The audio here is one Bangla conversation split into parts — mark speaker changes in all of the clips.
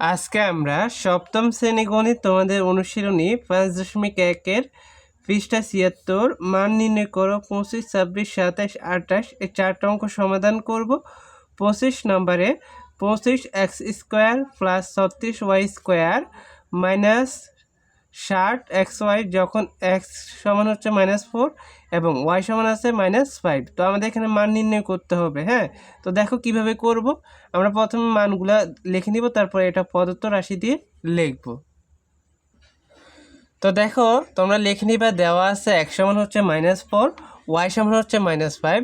Speaker 1: আজকে আমরা সপ্তম শ্রেণি গণিত তোমাদের অনুশীলনী পাঁচ দশমিক একের পৃষ্ঠা ছিয়াত্তর মান নির্ণয় করো, পঁচিশ, ছাব্বিশ, সাতাশ, আঠাশ। এই চারটা অঙ্ক সমাধান করব। পঁচিশ নম্বরে পঁচিশ এক্স স্কোয়ার প্লাস ছত্রিশ ওয়াই স্কোয়ার মাইনাস ষাট, এক্স ওয়াই যখন এক্স সমান হচ্ছে মাইনাস ফোর এবং ওয়াই সমান আছে মাইনাস ফাইভ তো আমাদের এখানে মান নির্ণয় করতে হবে হ্যাঁ? তো দেখো কীভাবে করব। আমরা প্রথমে মানগুলা লিখে নিব, তারপরে এটা প্রদত্ত রাশি দিয়ে লিখব। তো দেখো, তোমরা লিখে নিবা, দেওয়া আছে এক সমান হচ্ছে মাইনাস ফোর ওয়াই সমান হচ্ছে মাইনাস ফাইভ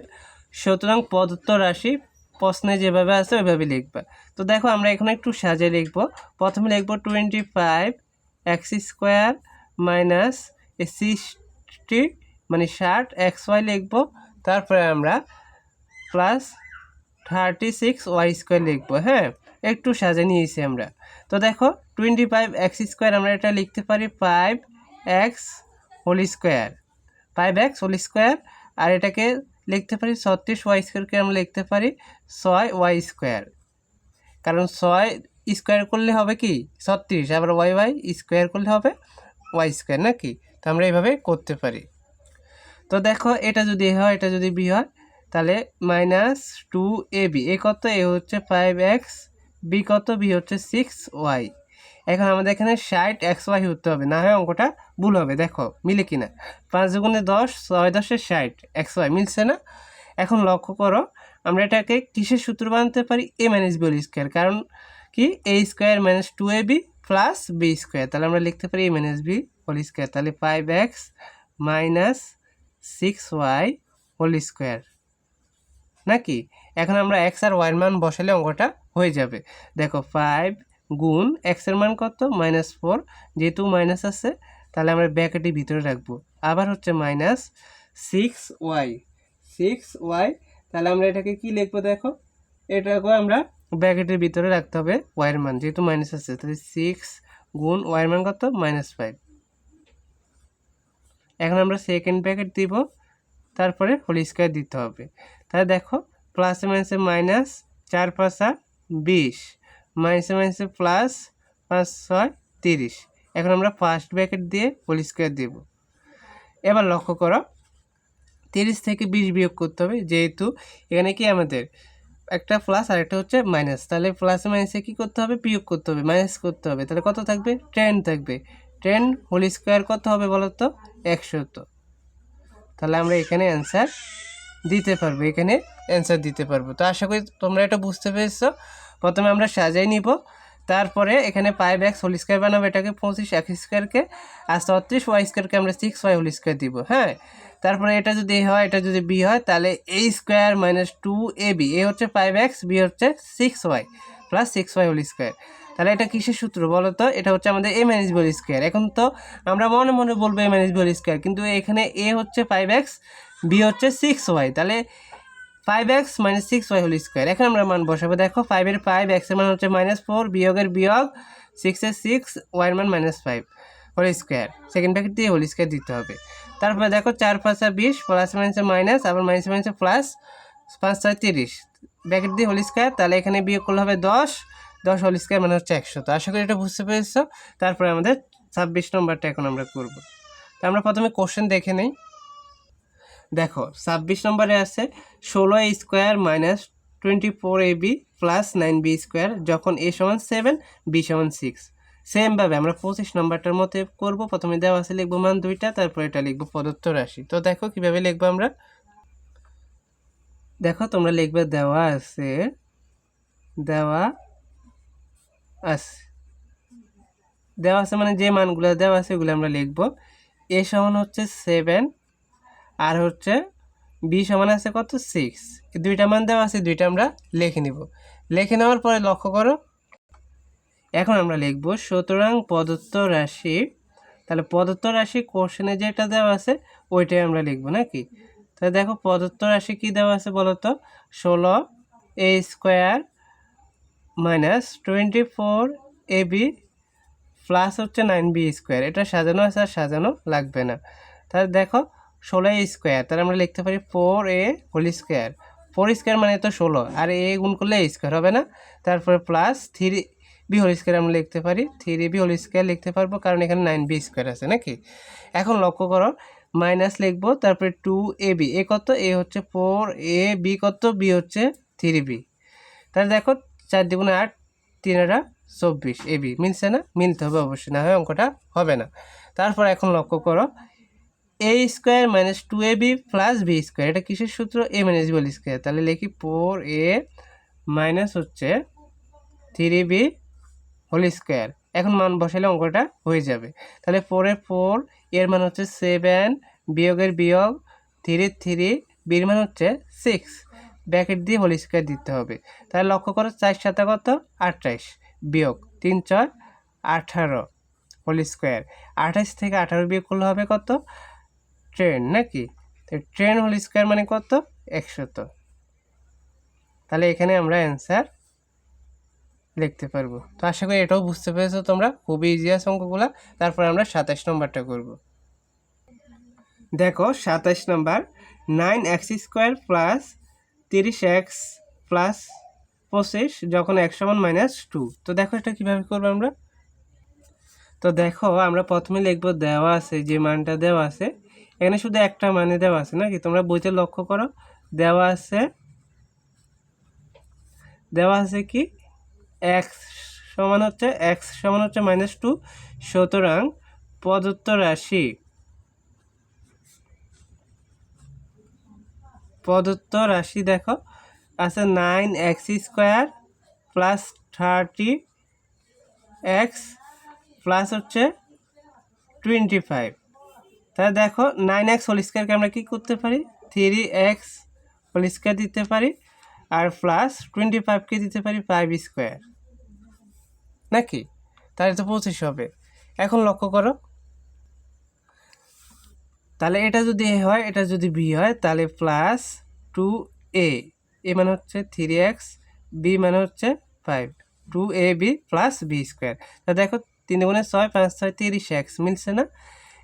Speaker 1: সুতরাং প্রদত্ত রাশি, প্রশ্নে যেভাবে আছে ওইভাবে লিখবা। তো দেখো, আমরা এখানে একটু সাজিয়ে লিখব। প্রথমে লিখব twenty five x square minus sixty মানে ষাট, এক্স ওয়াই লিখব। তারপরে আমরা plus thirty six y square লিখব হ্যাঁ? একটু সাজে নিয়েছি আমরা। তো দেখো, টোয়েন্টি ফাইভ এক্স স্কোয়ার আমরা এটা লিখতে পারি five x whole square. Five x whole square, আর এটাকে লিখতে পারি ছত্রিশ ওয়াই স্কোয়ারকে আমরা লিখতে পারি ছয় ওয়াই স্কোয়ার। কারণ ছয় স্কোয়ার করলে হবে কি? ছত্রিশ। আবার ওয়াই ওয়াই স্কোয়ার করলে হবে ওয়াই স্কোয়ার নাকি? তো আমরা এইভাবে করতে পারি। তো দেখো, এটা যদি এ হয়, এটা যদি বি হয়, তাহলে minus two a b a কত? এ হচ্ছে ফাইভ এক্স বি কত? বি হচ্ছে সিক্স ওয়াই এখন আমাদের এখানে ষাট এক্স ওয়াই হতে হবে। না হয় অঙ্কটা ভুল হবে। দেখো, মিলে কি না পাঁচ দুগুণে দশ, ছয় দশে ষাট এক্স ওয়াই মিলছে না। এখন লক্ষ্য করো, আমরা এটাকে কিসের সূত্র বানাতে পারি? A minus b whole square কারণ কি? A square minus two a b plus b square তাহলে আমরা লিখতে পারি a minus b whole square তাহলে five x minus six y whole square নাকি? এখন আমরা এক্স আর ওয়াইয়ের মান বসালে অঙ্কটা হয়ে যাবে। দেখো ফাইভ গুণ এক্সের মান কত? মাইনাস ফোর যেহেতু মাইনাস আছে, তাহলে আমরা ব্যাকেটের ভিতরে রাখব। আবার হচ্ছে minus six y six y তাহলে আমরা এটাকে কি লিখব দেখো? এটাকে আমরা ব্যাকেটের ভিতরে রাখতে হবে ওয়াইয়ের মান, যেহেতু মাইনাস আছে, তাহলে সিক্স গুণ ওয়াইয়ের মান কত? মাইনাস ফাইভ এখন আমরা সেকেন্ড ব্র্যাকেট দিব, তারপরে হোল স্কোয়ার দিতে হবে। তাহলে দেখো প্লাসে মাইনাসে মাইনাস চার, পাঁচা বিশ। মাইনাসে মাইনাসে প্লাস পাঁচ, ছয়, তিরিশ। এখন আমরা ফার্স্ট ব্র্যাকেট দিয়ে হোল স্কোয়ার দেব। এবার লক্ষ্য করো, তিরিশ থেকে বিশ বিয়োগ করতে হবে, যেহেতু এখানে কি আমাদের একটা প্লাস আর একটা হচ্ছে মাইনাস তাহলে প্লাস মাইনাসে কী করতে হবে? বিয়োগ করতে হবে মাইনাস করতে হবে। তাহলে কত থাকবে? টেন থাকবে। টেন হোল স্কোয়ার কত হবে বলো তো একশো। তো তাহলে আমরা এখানে অ্যান্সার দিতে পারব, এখানে অ্যান্সার দিতে পারব। তো আশা করি তোমরা এটা বুঝতে পেরেছ। প্রথমে আমরা সাজাই নিব। তারপরে এখানে ফাইভ এক্স হোল স্কোয়ার বানাবো, এটাকে পঁচিশ এক্স স্কোয়ারকে আর ছত্রিশ, ওয়াই স্কোয়ারকে আমরা সিক্স ওয়াই হোল স্কোয়ার দিব হ্যাঁ? তারপরে এটা যদি এ হয়, এটা যদি বি হয়, তাহলে a square minus two a b a হচ্ছে ফাইভ এক্স বি হচ্ছে six y plus six y whole square. তাহলে এটা কিসের সূত্র বলো তো? এটা হচ্ছে আমাদের a minus b whole square এখন তো আমরা মনে মনে বলব এ মাইনাস বি স্কোয়ার কিন্তু এখানে এ হচ্ছে ফাইভ এক্স বি হচ্ছে সিক্স ওয়াই। তাহলে five x minus six y whole square এখন আমরা মান বসাবো, দেখো ফাইভের ফাইভ এক্সের মান হচ্ছে মাইনাস ফোর বিয়োগের বিয়োগ সিক্সের সিক্স ওয়াইয়ের মান minus five whole square second bracket দিয়ে হোল স্কোয়ার দিতে হবে। তারপরে দেখো চার পাঁচা বিশ প্লাস মাইনাসে মাইনাস আবার মাইনাস মাইনাসে প্লাস পাঁচ ছয় তিরিশ। ব্র্যাকেট দিয়ে হোল স্কোয়ার তাহলে এখানে বিয়োগ করলে হবে দশ দশ হোল স্কোয়ার মানে হচ্ছে একশো। তো আশা করি এটা বুঝতে পেরেছ। তারপরে আমাদের ছাব্বিশ নম্বরটা এখন আমরা করব। তো আমরা প্রথমে কোশ্চেন দেখে নেই। দেখো, ছাব্বিশ নম্বরে আছে ষোলো a square minus twenty four a b plus nine b square যখন এ সমান সেভেন, বি সমান সিক্স। সেমভাবে আমরা পঁচিশ নম্বরটার মতো করব। প্রথমে দেওয়া আছে লিখব মান দুইটা, তারপর এটা লিখব প্রদত্ত রাশি। তো দেখো কীভাবে লিখব আমরা? দেখো, তোমরা লিখবে দেওয়া আছে দেওয়া আছে। দেওয়া আছে মানে যে মানগুলো দেওয়া আছে, ওগুলো আমরা লিখব। এ সমান হচ্ছে সেভেন আর হচ্ছে বি সমান আছে কত? সিক্স দুইটা মান দেওয়া আছে, দুইটা আমরা লিখে নিব। লিখে নেওয়ার পরে লক্ষ্য করো। এখন আমরা লিখব, সুতরাং প্রদত্ত রাশি, তাহলে প্রদত্ত রাশি কোশ্চেনে যেটা দেওয়া আছে, ওইটাই আমরা লিখব, নাকি? তাহলে দেখো, প্রদত্ত রাশি কি দেওয়া আছে বলো তো? ষোলো a square minus twenty four a b plus হচ্ছে নাইন বি স্কোয়ার এটা সাজানো আছে আর সাজানো লাগবে না। তাহলে দেখো ষোলো এ স্কোয়ার, তাহলে আমরা লিখতে পারি four a whole square four square মানে তো ষোলো, আর এ গুণ করলে এ স্কোয়ার হবে না। তারপরে plus three b whole square আমরা লিখতে পারি থ্রি বি হোল স্কোয়ার লিখতে পারব, কারণ এখানে নাইন বি স্কোয়ার আছে নাকি? এখন লক্ষ্য করো মাইনাস লিখব, তারপরে টু এ বি এ কত? এ হচ্ছে ফোর এ বি কত? বি হচ্ছে থ্রি বি তাহলে দেখো, চার দ্বিগুণে আট তিনেরা চব্বিশ এ বি মিলছে না? মিলতে হবে অবশ্যই, না হয় অঙ্কটা হবে না। তারপর এখন লক্ষ্য করো a square minus two a b plus b square এটা কিসের সূত্র? এ মাইনাস বি স্কোয়ার তাহলে লিখি ফোর এ মাইনাস হচ্ছে থ্রি বি হোল স্কোয়ার এখন মান বসালে অঙ্কটা হয়ে যাবে। তাহলে ফোরের ফোর এর মান হচ্ছে সেভেন বিয়োগের বিয়োগ থ্রি থ্রি বির মান হচ্ছে সিক্স ব্যাকেট দিয়ে হোল স্কোয়ার দিতে হবে। তাহলে লক্ষ্য করো, চার সাথে কত? আঠাইশ বিয়োগ তিন ছয় আঠারো হোল স্কোয়ার আঠাইশ থেকে আঠারো বিয়োগ করলে হবে কত? ট্রেন নাকি? তো ট্রেন হোল স্কোয়ার মানে কত? একশত। তাহলে এখানে আমরা অ্যান্সার লিখতে পারব। তো আশা করি এটাও বুঝতে পেরেছ তোমরা। খুবই ইজি আছে অঙ্কগুলো। তারপর আমরা সাতাশ নম্বরটা করব। দেখো, সাতাশ নম্বর নাইন এক্স স্কোয়ার প্লাস তিরিশ এক্স প্লাস পঁচিশ যখন এক সমান মাইনাস টু তো দেখো এটা কীভাবে করব আমরা? তো দেখো, আমরা প্রথমে লিখব দেওয়া আছে, যে মানটা দেওয়া আছে এখানে শুধু একটা মানে দেওয়া আছে, নাকি? তোমরা বইতে লক্ষ্য করো। দেওয়া আছে দেওয়া আছে কি? এক্স সমান হচ্ছে এক্স সমান হচ্ছে মাইনাস টু সুতরাং প্রদত্ত রাশি প্রদত্ত রাশি দেখো, আছে nine x square plus thirty x plus হচ্ছে টোয়েন্টি ফাইভ তাহলে দেখো নাইন এক্স হোল স্কোয়ারকে আমরা কী করতে পারি? থ্রি এক্স হোল স্কোয়ার দিতে পারি। আর প্লাস টোয়েন্টি ফাইভকে দিতে পারি ফাইভ স্কোয়ার নাকি? তাহলে তো পঁচিশ হবে। এখন লক্ষ্য করো। তাহলে এটা যদি এ হয়, এটা যদি বি হয়, তাহলে প্লাস টু এ এ মানে হচ্ছে থ্রি এক্স বি মানে হচ্ছে five two a b plus b square তা দেখো, তিন গুণে ছয়, পাঁচ ছয়, তিরিশ এক্স মিলছে না?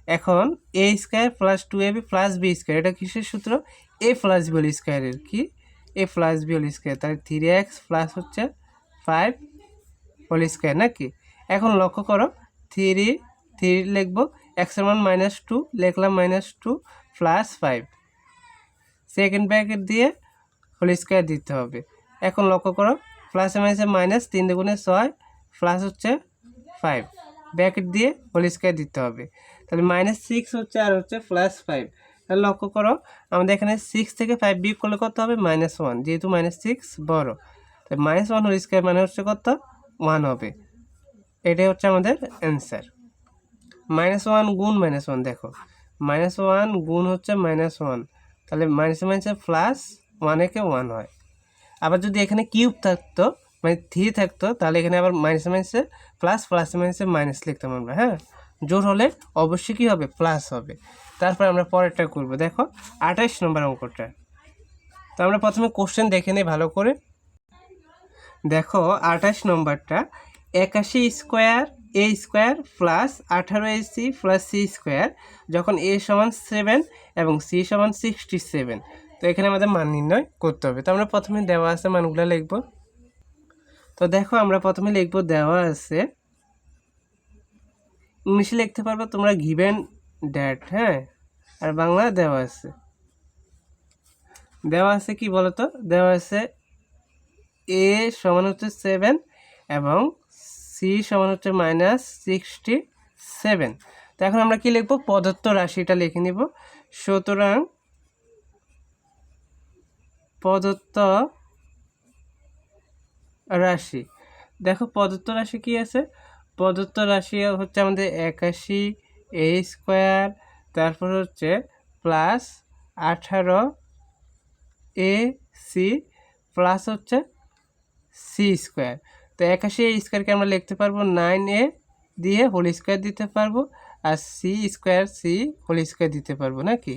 Speaker 1: এখন a square plus two a b plus b square এটা কিসের সূত্র? এ প্লাস বি হোল স্কোয়ারের কি? A plus b whole square তাহলে থ্রি এক্স প্লাস হচ্ছে ফাইভ হোল স্কোয়ার নাকি? এখন লক্ষ্য করো থ্রি থ্রি লিখব এক্সের মান মাইনাস টু লিখলাম minus two plus five second bracket দিয়ে হোল স্কোয়ার দিতে হবে। এখন লক্ষ্য করো প্লাসে মাইনাসে মাইনাস তিন দুগুণে ছয় প্লাস হচ্ছে ফাইভ ব্র্যাকেট দিয়ে হোল স্কোয়ার দিতে হবে। তাহলে মাইনাস সিক্স হচ্ছে আর হচ্ছে প্লাস ফাইভ তাহলে লক্ষ্য করো, আমাদের এখানে সিক্স থেকে ফাইভ বিয়োগ করলে কত হবে? মাইনাস ওয়ান যেহেতু মাইনাস সিক্স বড়। তাই মাইনাস ওয়ান হোল স্কোয়ার মানে হচ্ছে কত? ওয়ান হবে। এটাই হচ্ছে আমাদের অ্যান্সার মাইনাস ওয়ান গুণ মাইনাস ওয়ান দেখো। মাইনাস ওয়ান গুণ হচ্ছে মাইনাস ওয়ান তাহলে মাইনাস মাইনাসে প্লাস ওয়ানেকে ওয়ান হয়। আবার যদি এখানে কিউব থাকতো মানে থ্রি থাকতো, তাহলে এখানে আবার মাইনাস মাইনাসে প্লাস প্লাস মাইনাসে মাইনাস লিখতাম আমরা হ্যাঁ? জোর হলে অবশ্যই কী হবে? প্লাস হবে। তারপর আমরা পরেরটা করব। দেখো, আঠাইশ নম্বর অঙ্কটা। তো আমরা প্রথমে কোশ্চেন দেখে নিই ভালো করে। দেখো আঠাশ নম্বরটা, একাশি স্কোয়ার এ স্কোয়ার প্লাস আঠারো a c plus c square যখন এ সমান সেভেন এবং সি সমান সিক্সটি সেভেন তো এখানে আমাদের মান নির্ণয় করতে হবে। তো আমরা প্রথমে দেওয়া আছে মানগুলো লিখব। তো দেখো, আমরা প্রথমে লিখব দেওয়া আছে। ইংলিশে লিখতে পারব তোমরা গিভেন ড্যাট হ্যাঁ? আর বাংলা দেওয়া আছে। দেওয়া আছে কি বলতো? দেওয়া আছে এ সমান হচ্ছে সেভেন এবং সি সমান হচ্ছে মাইনাস সিক্সটি সেভেন তো এখন আমরা কি লিখব? প্রদত্ত রাশিটা লিখে নিব। সুতরাং প্রদত্ত রাশি। দেখো প্রদত্ত রাশি কি আছে? প্রদত্ত রাশি হচ্ছে আমাদের একাশি, এ স্কোয়ার, তারপর হচ্ছে প্লাস আঠারো, এ সি, প্লাস হচ্ছে সি স্কোয়ার। তো একাশি, এ স্কোয়ারকে আমরা লিখতে পারব নাইন এ দিয়ে হোল স্কোয়ার দিতে পারব আর c square, c whole square দিতে পারব নাকি?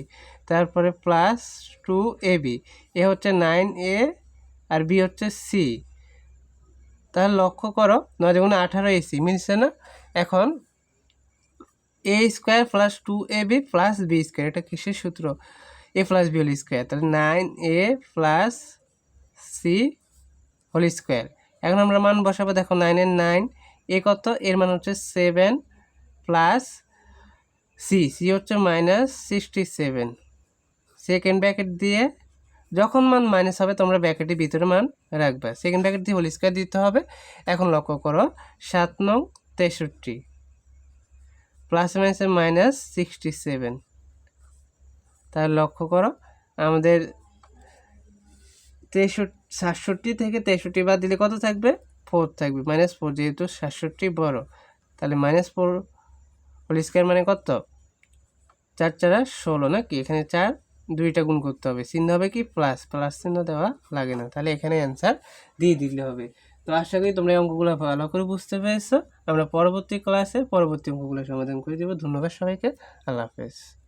Speaker 1: তারপরে plus two a b, a হচ্ছে নাইন এ আর বি হচ্ছে সি। তাহলে লক্ষ্য করো, নয় যেমন আঠারো এসি মিলছে না। এখন a square plus two a b plus b square এটা কিসের সূত্র? A plus b whole square তাহলে nine a plus c whole square এখন আমরা মান বসাবো, দেখো নাইনের নাইন এ কত? এর মান হচ্ছে সেভেন প্লাস সি সি হচ্ছে minus sixty seven second bracket দিয়ে যখন মান মাইনাস হবে, তোমরা ব্র্যাকেটের ভিতরে মান রাখবে। সেকেন্ড ব্র্যাকেট দিয়ে হোল স্কোয়ার দিতে হবে। এখন লক্ষ্য করো, সাত নং তেষট্টি। প্লাস মাইনাসে মাইনাস সিক্সটি সেভেন তাহলে লক্ষ্য করো, আমাদের তেষট্টি, সাতষট্টি থেকে তেষট্টি বাদ দিলে কত থাকবে? ফোর থাকবে। মাইনাস ফোর যেহেতু সাতষট্টি বড়, তাহলে মাইনাস ফোর হোল স্কোয়ার মানে কত? চার চারা ষোলো নাকি? এখানে চার দুইটা গুণ করতে হবে। চিহ্ন হবে কি? প্লাস প্লাস চিহ্ন দেওয়া লাগে না। তাহলে এখানে অ্যান্সার দিয়ে দিলে হবে। তো আশা করি তোমরা এই অঙ্কগুলো ভালো করে বুঝতে পেরেছ। আমরা পরবর্তী ক্লাসে পরবর্তী অঙ্কগুলো সমাধান করে দেবো। ধন্যবাদ সবাইকে। আল্লাহ হাফেজ।